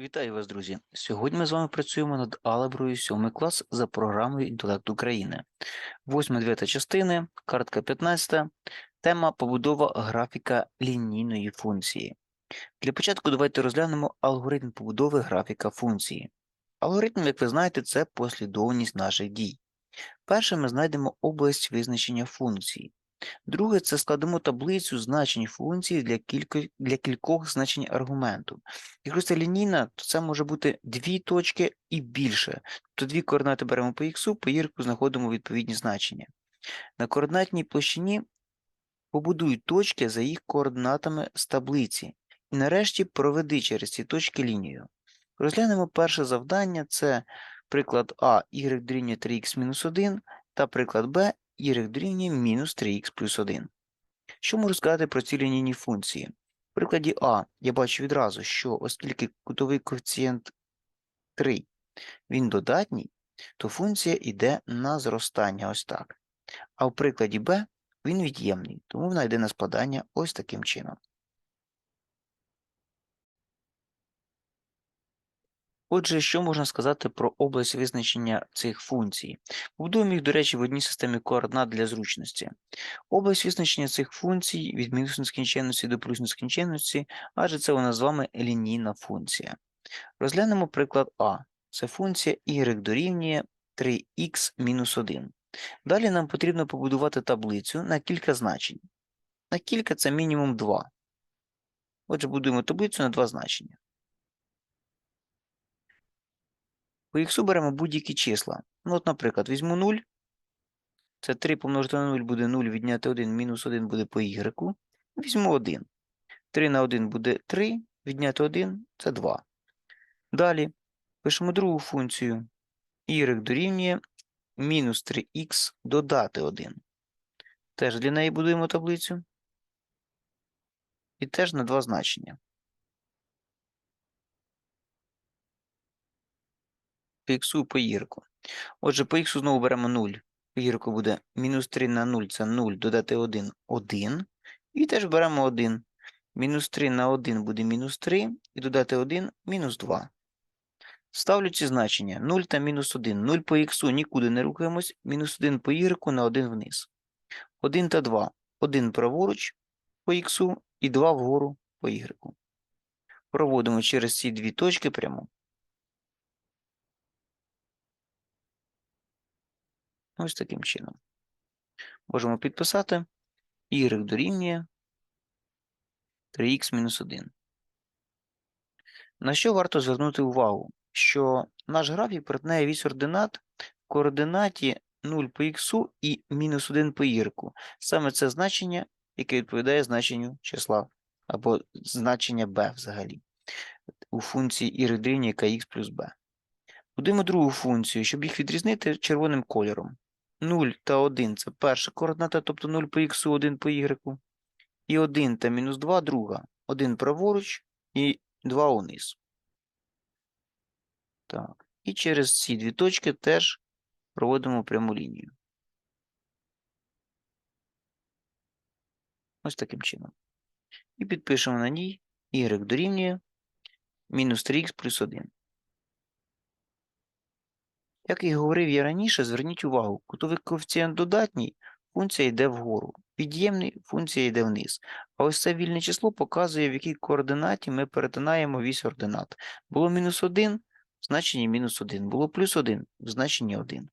Вітаю вас, друзі! Сьогодні ми з вами працюємо над алгеброю 7 клас за програмою Інтелект України. 8-9 частини, картка 15, тема побудова графіка лінійної функції. Для початку давайте розглянемо алгоритм побудови графіка функції. Алгоритм, як ви знаєте, це послідовність наших дій. Перше ми знайдемо область визначення функції. Друге, це складемо таблицю значень функції для, кілько, для кількох значень аргументу. Якщо це лінійна, то це може бути дві точки і більше. Тобто дві координати беремо по х, по y знаходимо відповідні значення. На координатній площині побудуй точки за їх координатами з таблиці. І нарешті проведи через ці точки лінію. Розглянемо перше завдання: це приклад А y дорівнює 3х-1 та приклад Б y дорівнює мінус 3х плюс 1. Що можу сказати про ці лінійні функції? В прикладі А я бачу відразу, що оскільки кутовий коефіцієнт 3 він додатній, то функція йде на зростання ось так. А в прикладі Б він від'ємний, тому вона йде на спадання ось таким чином. Отже, що можна сказати про область визначення цих функцій? Побудуємо їх, до речі, в одній системі координат для зручності. Область визначення цих функцій від мінус нескінченності до плюс нескінченності, адже це у нас з вами лінійна функція. Розглянемо приклад А. Це функція y дорівнює 3х мінус 1. Далі нам потрібно побудувати таблицю на кілька значень. На кілька це мінімум 2. Отже, будуємо таблицю на два значення. По х беремо будь-які числа. Ну, от, наприклад, візьму 0. Це 3 помножити на 0 буде 0, відняти 1, мінус 1 буде по y. Візьму 1. 3 на 1 буде 3, відняти 1 це 2. Далі пишемо другу функцію. y дорівнює мінус 3х додати 1. Теж для неї будуємо таблицю. І теж на два значення. По х по y. Отже, по х знову беремо 0. По буде мінус 3 на 0 це 0, додати 1 1. І теж беремо 1. Мінус 3 на 1 буде мінус 3, і додати 1 мінус 2. Ставлю ці значення 0 та мінус 1. 0 по х нікуди не рухаємось, мінус 1 по y на 1 вниз. 1 та 2. 1 праворуч по х і 2 вгору по y. Проводимо через ці дві точки прямо. Ось таким чином. Можемо підписати y дорівнює 3х-1. На що варто звернути увагу? Що наш графік перетинає вісь ординат в координаті 0 по х і мінус 1 по y. Саме це значення, яке відповідає значенню числа або значення b взагалі у функції y дорівнює kx плюс b. Будемо другу функцію, щоб їх відрізнити червоним кольором. 0 та 1 це перша координата, тобто 0 по х, 1 по y. І 1 та мінус 2 друга. 1 праворуч і 2 униз. Так. І через ці дві точки теж проводимо пряму лінію. Ось таким чином. І підпишемо на ній y дорівнює мінус 3х плюс 1. Як і говорив я раніше, зверніть увагу, кутовий коефіцієнт додатній, функція йде вгору, під'ємний функція йде вниз. А ось це вільне число показує, в якій координаті ми перетинаємо вісь ординат. Було мінус 1 в значенні мінус 1, було плюс 1 в значенні 1.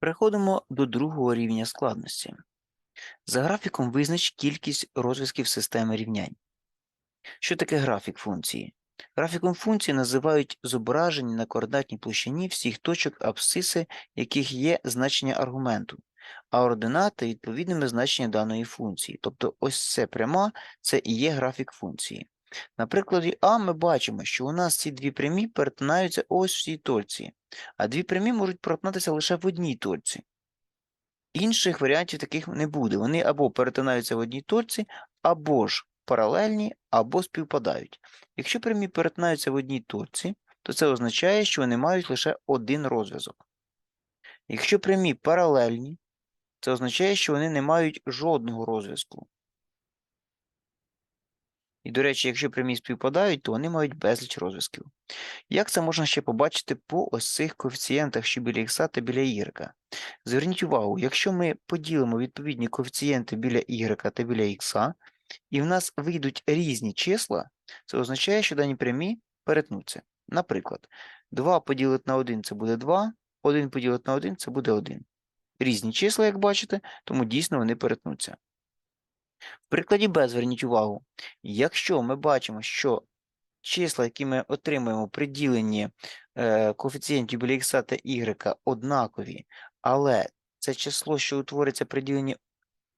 Переходимо до другого рівня складності. За графіком визнач кількість розв'язків системи рівнянь. Що таке графік функції? Графіком функції називають зображення на координатній площині всіх точок абсциси, яких є значення аргументу, а ординати відповідними значення даної функції. Тобто ось це пряма, це і є графік функції. На прикладі А ми бачимо, що у нас ці дві прямі перетинаються ось в цій точці, а дві прямі можуть перетинатися лише в одній точці. Інших варіантів таких не буде. Вони або перетинаються в одній точці, або ж паралельні або співпадають. Якщо прямі перетинаються в одній точці, то це означає, що вони мають лише один розв'язок. Якщо прямі паралельні, це означає, що вони не мають жодного розв'язку. І, до речі, якщо прямі співпадають, то вони мають безліч розв'язків. Як це можна ще побачити по ось цих коефіцієнтах, що біля х та біля y? Зверніть увагу, якщо ми поділимо відповідні коефіцієнти біля y та біля х, і в нас вийдуть різні числа, це означає, що дані прямі перетнуться. Наприклад, 2 поділити на 1 це буде 2, 1 поділити на 1 це буде 1. Різні числа, як бачите, тому дійсно вони перетнуться. В прикладі Б зверніть увагу, якщо ми бачимо, що числа, які ми отримуємо при діленні е, коефіцієнтів біля х та y однакові, але це число, що утвориться при діленні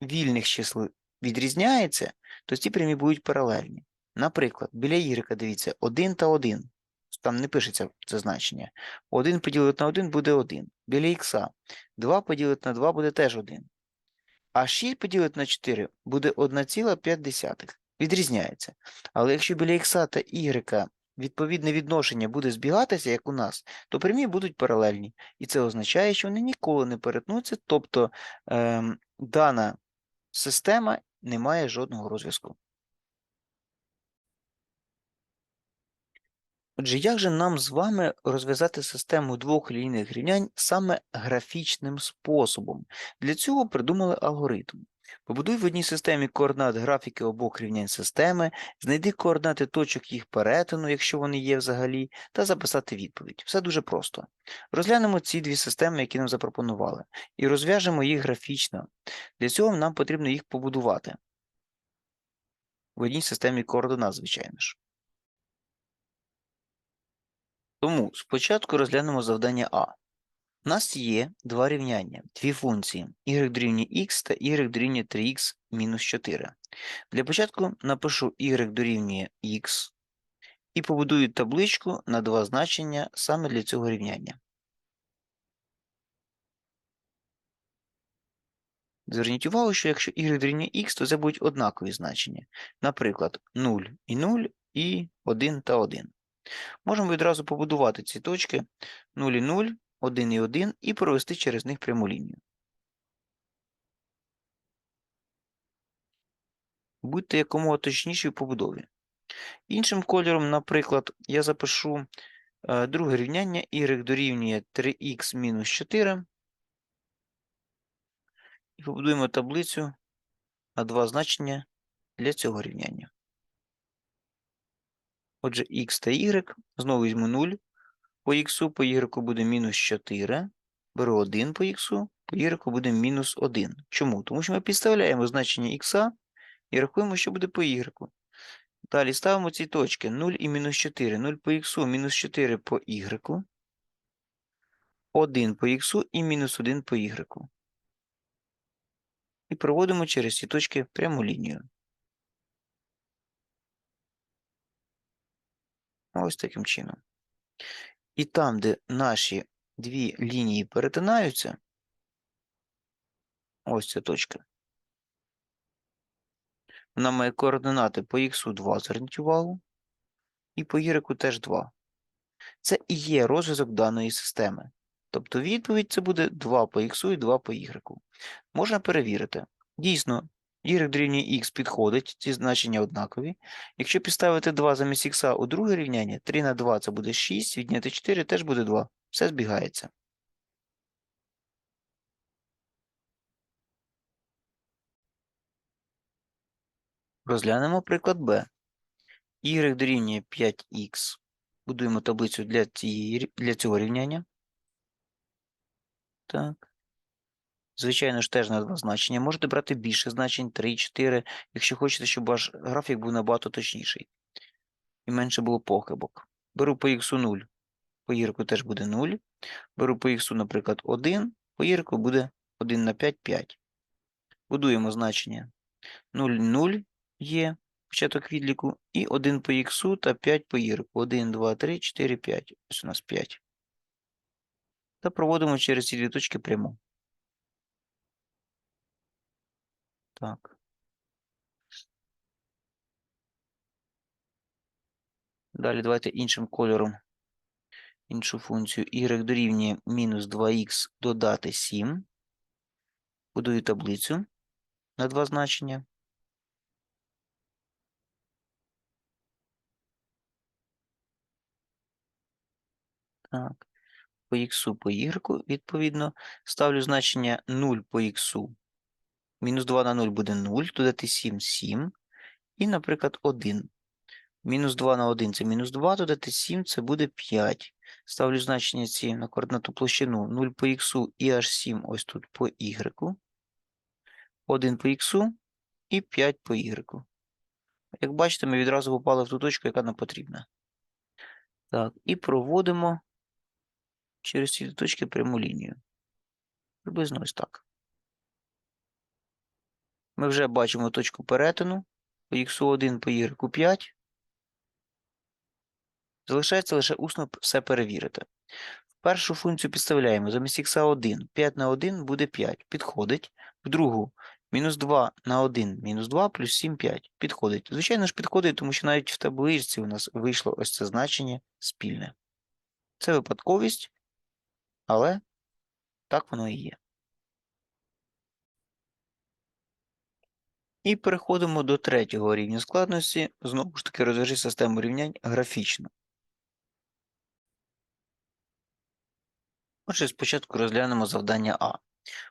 вільних чисел, відрізняється, то ці прямі будуть паралельні. Наприклад, біля y, дивіться, 1 та 1. Там не пишеться це значення. 1 поділити на 1 буде 1. Біля х 2 поділити на 2 буде теж 1. А 6 поділити на 4 буде 1,5. Відрізняється. Але якщо біля х та y відповідне відношення буде збігатися, як у нас, то прямі будуть паралельні. І це означає, що вони ніколи не перетнуться, тобто ем, дана система не має жодного розв'язку. Отже, як же нам з вами розв'язати систему двох лінійних рівнянь саме графічним способом? Для цього придумали алгоритм. Побудуй в одній системі координат графіки обох рівнянь системи, знайди координати точок їх перетину, якщо вони є взагалі, та записати відповідь. Все дуже просто. Розглянемо ці дві системи, які нам запропонували, і розв'яжемо їх графічно. Для цього нам потрібно їх побудувати. В одній системі координат, звичайно ж. Тому спочатку розглянемо завдання А. У нас є два рівняння, дві функції y дорівнює x та y дорівнює 3x мінус 4. Для початку напишу y дорівнює x і побудую табличку на два значення саме для цього рівняння. Зверніть увагу, що якщо y дорівнює x, то це будуть однакові значення. Наприклад, 0 і 0 і 1 та 1. Можемо відразу побудувати ці точки 0 і 0, 1 і 1 і провести через них пряму лінію. Будьте якомога точніші в побудові. Іншим кольором, наприклад, я запишу е, друге рівняння y дорівнює 3х мінус 4. І побудуємо таблицю на два значення для цього рівняння. Отже, x та y, знову візьму 0 по х, по y буде мінус 4. Беру 1 по х, по y буде мінус 1. Чому? Тому що ми підставляємо значення х і рахуємо, що буде по y. Далі ставимо ці точки 0 і мінус 4. 0 по х, мінус 4 по y. 1 по х і мінус 1 по y. І проводимо через ці точки пряму лінію. Ось таким чином. І там, де наші дві лінії перетинаються, ось ця точка. Вона має координати по х 2, зверніть увагу, і по y теж 2. Це і є розв'язок даної системи. Тобто відповідь це буде 2 по х і 2 по y. Можна перевірити. Дійсно, y дорівнює х підходить, ці значення однакові. Якщо підставити 2 замість х у друге рівняння, 3 на 2 це буде 6, відняти 4 теж буде 2. Все збігається. Розглянемо приклад Б. y дорівнює 5х. Будуємо таблицю для, цієї, для цього рівняння. Так. Звичайно ж, теж на два значення. Можете брати більше значень, 3, 4, якщо хочете, щоб ваш графік був набагато точніший. І менше було похибок. Беру по х 0, по y теж буде 0. Беру по х, наприклад, 1, по y буде 1 на 5, 5. Будуємо значення 0, 0 є початок відліку, і 1 по х та 5 по y. 1, 2, 3, 4, 5. Ось у нас 5. Та проводимо через ці дві точки пряму. Так. Далі давайте іншим кольором іншу функцію. Y дорівнює мінус 2х додати 7. Будую таблицю на два значення. Так. По х по y, відповідно, ставлю значення 0 по х Мінус 2 на 0 буде 0, додати 7 – 7. І, наприклад, 1. Мінус 2 на 1 це мінус 2, додати 7 це буде 5. Ставлю значення ці на координатну площину 0 по х і аж 7 ось тут по y. 1 по х і 5 по y. Як бачите, ми відразу попали в ту точку, яка нам потрібна. Так, і проводимо через ці точки пряму лінію. Приблизно ось так. Ми вже бачимо точку перетину по х1 по y 5. Залишається лише усно все перевірити. В Першу функцію підставляємо замість х1 5 на 1 буде 5. Підходить. В другу мінус 2 на 1 мінус 2 плюс 7 5. Підходить. Звичайно ж, підходить, тому що навіть в табличці у нас вийшло ось це значення спільне. Це випадковість, але так воно і є. І переходимо до третього рівня складності. Знову ж таки, розв'яжи систему рівнянь графічно. Отже, спочатку розглянемо завдання А.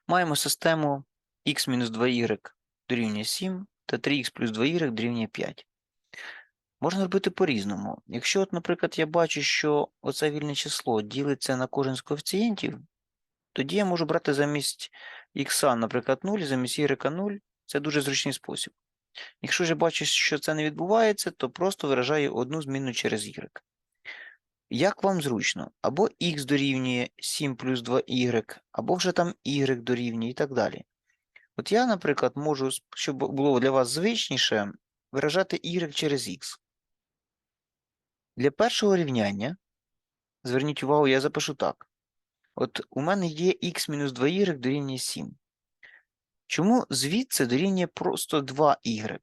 Маємо систему x-2y дорівнює 7 та 3x плюс 2y дорівнює 5. Можна робити по-різному. Якщо, от, наприклад, я бачу, що оце вільне число ділиться на кожен з коефіцієнтів, тоді я можу брати замість х, наприклад, 0, замість y 0. Це дуже зручний спосіб. Якщо ж бачу, що це не відбувається, то просто виражаю одну зміну через y. Як вам зручно? Або х дорівнює 7 плюс 2y, або вже там y дорівнює і так далі. От я, наприклад, можу, щоб було для вас звичніше, виражати y через x. Для першого рівняння, зверніть увагу, я запишу так. От у мене є x мінус 2y дорівнює 7. Чому звідси дорівнює просто 2y?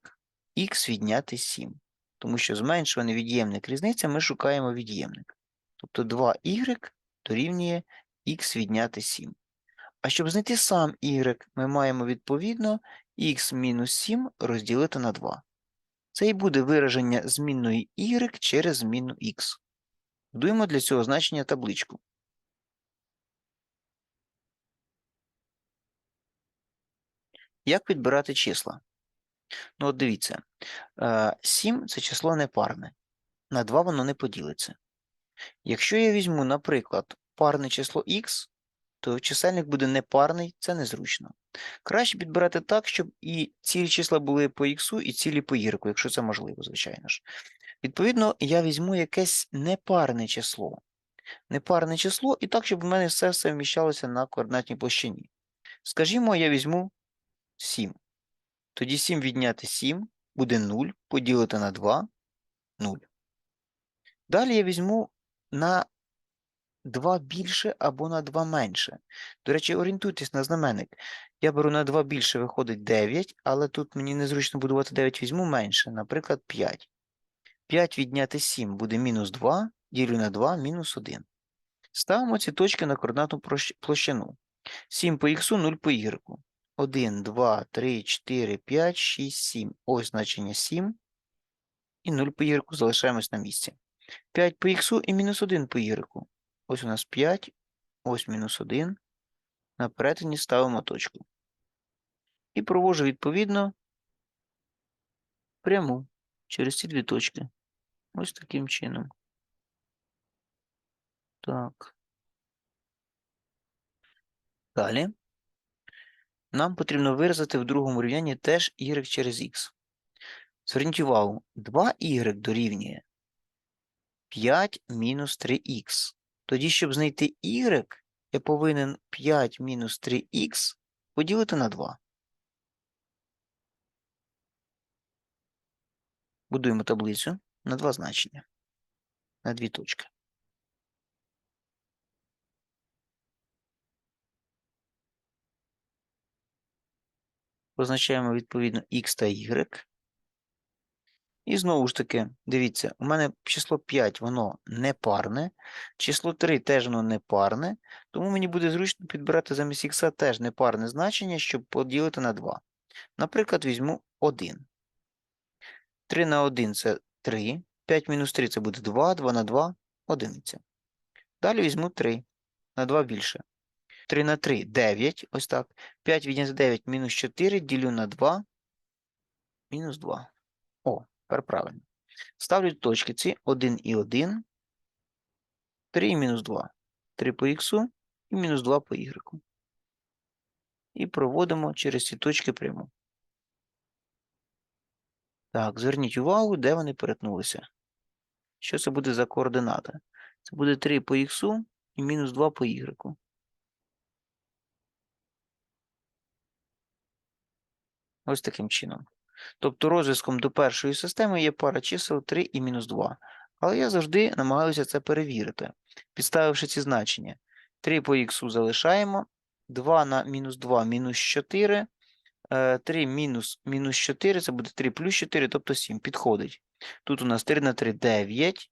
х відняти 7. Тому що зменшуваний від'ємник різниця ми шукаємо від'ємник. Тобто 2y дорівнює х відняти 7. А щоб знайти сам y, ми маємо відповідно х мінус 7 розділити на 2. Це і буде вираження змінної y через змінну x. Вдуємо для цього значення табличку. Як підбирати числа? Ну, от дивіться, 7 це число непарне. На 2 воно не поділиться. Якщо я візьму, наприклад, парне число х, то чисельник буде непарний, це незручно. Краще підбирати так, щоб і цілі числа були по х, і цілі по y, якщо це можливо, звичайно ж. Відповідно, я візьму якесь непарне число. Непарне число, і так, щоб в мене все все вміщалося на координатній площині. Скажімо, я візьму 7. Тоді 7 відняти 7 буде 0, поділити на 2 0. Далі я візьму на 2 більше або на 2 менше. До речі, орієнтуйтесь на знаменник. Я беру на 2 більше, виходить 9, але тут мені незручно будувати 9, візьму менше, наприклад, 5. 5 відняти 7 буде мінус 2, ділю на 2 мінус 1. Ставимо ці точки на координатну площину. 7 по х, 0 по y. 1, 2, 3, 4, 5, 6, 7. Ось значення 7. І 0 по y залишаємось на місці. 5 по х і мінус 1 по y. Ось у нас 5, ось мінус 1. На перетині ставимо точку. І провожу відповідно пряму через ці дві точки. Ось таким чином. Так. Далі. Нам потрібно виразити в другому рівнянні теж y через x. Зверніть увагу, 2y дорівнює 5 мінус 3х. Тоді, щоб знайти y, я повинен 5 мінус 3х поділити на 2. Будуємо таблицю на два значення, на дві точки. Позначаємо відповідно x та y. І знову ж таки, дивіться, у мене число 5, воно не парне, число 3 теж воно не парне, тому мені буде зручно підбирати замість х теж непарне значення, щоб поділити на 2. Наприклад, візьму 1. 3 на 1 це 3, 5 мінус 3 це буде 2, 2 на 2 одиниця. Далі візьму 3. На 2 більше. 3 на 3 – 9. Ось так. 5 відняти 9 мінус 4 ділю на 2. Мінус 2. О, тепер правильно. Ставлю точки ці 1 і 1. 3 і мінус 2. 3 по х і мінус 2 по y. І проводимо через ці точки пряму. Так, зверніть увагу, де вони перетнулися. Що це буде за координата? Це буде 3 по х і мінус 2 по y. Ось таким чином. Тобто розв'язком до першої системи є пара чисел 3 і мінус 2. Але я завжди намагаюся це перевірити, підставивши ці значення. 3 по х залишаємо, 2 на мінус 2 мінус 4, 3 мінус мінус 4, це буде 3 плюс 4, тобто 7, підходить. Тут у нас 3 на 3 – 9,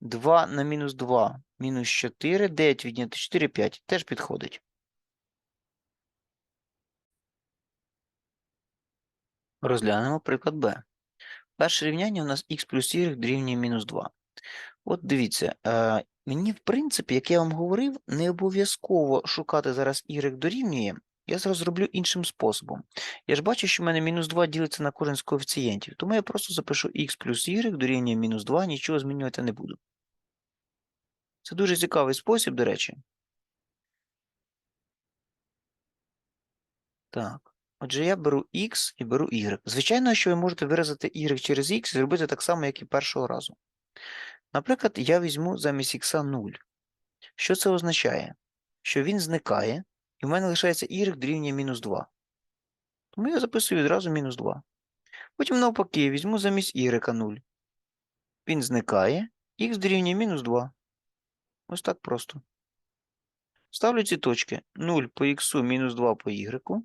2 на мінус 2 мінус 4, 9 відняти 4 – 5, теж підходить. Розглянемо приклад Б. Перше рівняння у нас х плюс y дорівнює мінус 2. От дивіться, е, мені, в принципі, як я вам говорив, не обов'язково шукати зараз y дорівнює. Я зараз зроблю іншим способом. Я ж бачу, що в мене мінус 2 ділиться на кожен з коефіцієнтів, тому я просто запишу х плюс y дорівнює мінус 2, нічого змінювати не буду. Це дуже цікавий спосіб, до речі. Так. Отже, я беру x і беру y. Звичайно, що ви можете виразити y через x і зробити так само, як і першого разу. Наприклад, я візьму замість x 0. Що це означає? Що він зникає, і в мене лишається y дорівнює мінус 2. Тому я записую відразу мінус 2. Потім навпаки, візьму замість y 0. Він зникає, x дорівнює мінус 2. Ось так просто. Ставлю ці точки 0 по x, мінус 2 по y.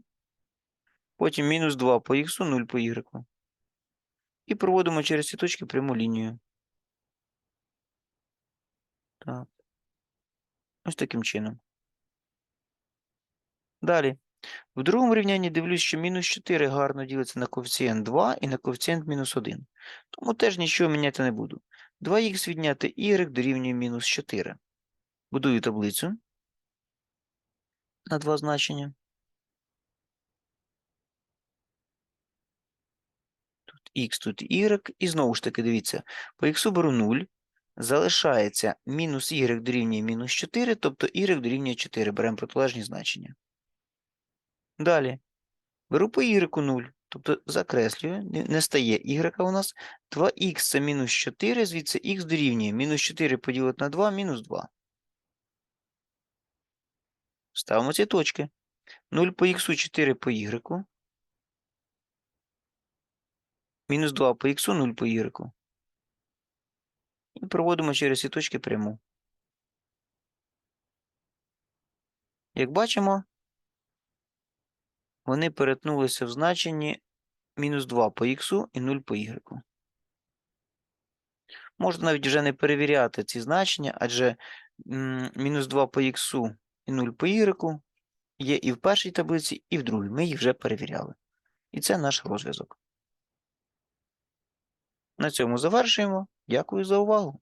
Потім мінус 2 по х, 0 по y. І проводимо через ці точки пряму лінію. Так. Ось таким чином. Далі. В другому рівнянні дивлюсь, що мінус 4 гарно ділиться на коефіцієнт 2 і на коефіцієнт мінус 1. Тому теж нічого міняти не буду. 2х відняти y дорівнює мінус 4. Будую таблицю на два значення. Х, тут y, і знову ж таки, дивіться, по х беру 0, залишається мінус y дорівнює мінус 4, тобто y дорівнює 4, беремо протилежні значення. Далі, беру по y 0, тобто закреслюю, не стає y у нас, 2х це мінус 4, звідси х дорівнює мінус 4 поділити на 2, мінус 2. Ставимо ці точки. 0 по х, 4 по y. Мінус 2 по х, 0 по y. І проводимо через ці точки пряму. Як бачимо, вони перетнулися в значенні мінус 2 по х і 0 по y. Можна навіть вже не перевіряти ці значення, адже мінус 2 по х і 0 по y є і в першій таблиці, і в другій. Ми їх вже перевіряли. І це наш розв'язок. На цьому завершуємо. Дякую за увагу.